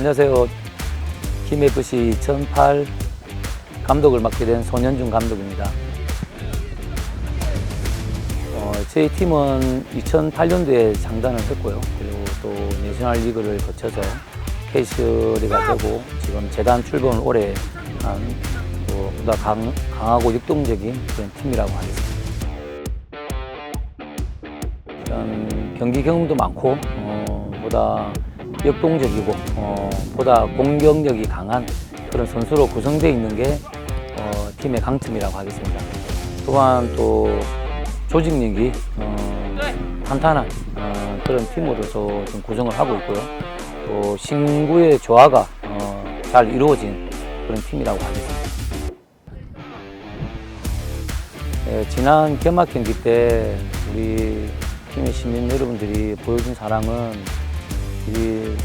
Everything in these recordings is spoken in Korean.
안녕하세요. 김FC 2008 감독을 맡게 된 손현준 감독입니다. 어, 저희 팀은 2008년도에 장단을 했고요. 그리고 또 내셔널 리그를 거쳐서 케이스리가 되고 지금 재단 출범을 올해 한또 보다 강, 강하고 역동적인 그런 팀이라고 하겠습니다. 일단 경기 경험도 많고 어, 보다 역동적이고 어, 보다 공격력이 강한 그런 선수로 구성되어 있는 게 어, 팀의 강점이라고 하겠습니다. 또한 또 조직력이 어, 탄탄한 어, 그런 팀으로 저 지금 구성을 하고 있고요. 또 신구의 조화가 어, 잘 이루어진 그런 팀이라고 하겠습니다. 예, 지난 개막 경기 때 우리 팀의 시민 여러분들이 보여준 사랑은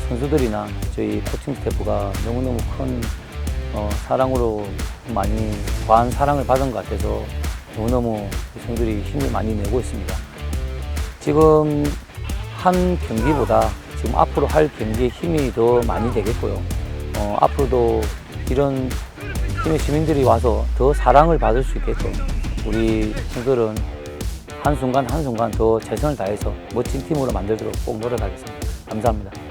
선수들이나 저희 코칭 스태프가 너무너무 큰 어, 사랑으로 많이 과한 사랑을 받은 것 같아서 너무너무 선수들이 힘을 많이 내고 있습니다. 지금 한 경기보다 지금 앞으로 할 경기에 힘이 더 많이 되겠고요. 어, 앞으로도 이런 팀의 시민들이 와서 더 사랑을 받을 수 있게끔 우리 선수들은 한순간 한순간 더 최선을 다해서 멋진 팀으로 만들도록 꼭 노력하겠습니다. 감사합니다.